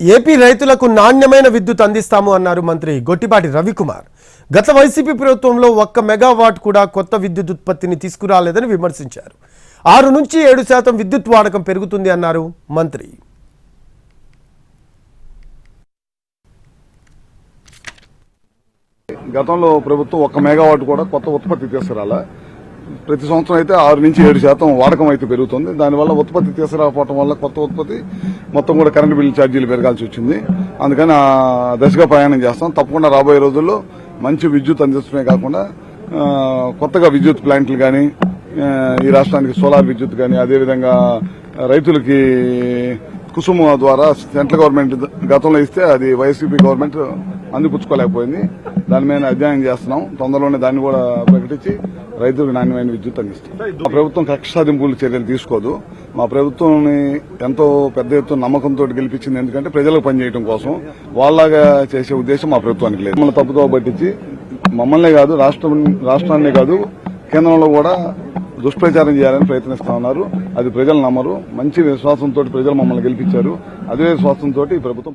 AP రైతులకు నాణ్యమైన విద్యుత్ అందిస్తాము అన్నారు మంత్రి గొట్టిపాటి రవికుమార్. గత వైసీపీ ప్రభుత్వంలో ఒక్క మెగావాట్ కూడా కొత్త విద్యుత్ ఉత్పత్తిని తీసుకురాలేదని విమర్శించారు. ఆరు నుంచి ఏడు శాతం విద్యుత్ వాడకం పెరుగుతుంది అన్నారు మంత్రి. గతంలో ప్రభుత్వం ఒక్క మెగావాట్ కూడా కొత్త ఉత్పత్తి తీసుకురాలా. ప్రతి సంవత్సరం అయితే ఆరు నుంచి ఏడు శాతం వాడకం అయితే పెరుగుతుంది. దానివల్ల ఉత్పత్తి తీసుకురాకపోవడం వల్ల కొత్త ఉత్పత్తి మొత్తం కూడా కరెంటు బిల్లు ఛార్జీలు పెరగాల్సి వచ్చింది. అందుకని ఆ దశగా ప్రయాణం చేస్తాం. తప్పకుండా రాబోయే రోజుల్లో మంచి విద్యుత్ అందించడమే కాకుండా కొత్తగా విద్యుత్ ప్లాంట్లు కానీ ఈ రాష్ట్రానికి సోలార్ విద్యుత్ కానీ అదేవిధంగా రైతులకి కుసుమ ద్వారా సెంట్రల్ గవర్నమెంట్ గతంలో ఇస్తే అది వైసీపీ గవర్నమెంట్ అందిపుచ్చుకోలేకపోయింది. దాని మీద అధ్యయనం చేస్తున్నాం. తొందరలోనే దాన్ని కూడా ప్రకటించి రైతులకు నాణ్యమైన విద్యుత్ అందిస్తాం. మా ప్రభుత్వం కక్ష సాధింపుల చర్యలు తీసుకోదు. మా ప్రభుత్వం ఎంతో పెద్ద ఎత్తున నమ్మకంతో గెలిపించింది ఎందుకంటే ప్రజలకు పనిచేయడం కోసం వాళ్ళగా చేసే ఉద్దేశం మా ప్రభుత్వానికి లేదు. మమ్మల్ని తప్పుతో పట్టించి మమ్మల్నే కాదు రాష్ట్రం రాష్ట్రాన్నే కాదు కేంద్రంలో కూడా దుష్ప్రచారం చేయాలని ప్రయత్నిస్తా ఉన్నారు. అది ప్రజలు నమ్మరు. మంచి విశ్వాసంతో ప్రజలు మమ్మల్ని గెలిపించారు. అదే విశ్వాసంతో ఈ ప్రభుత్వం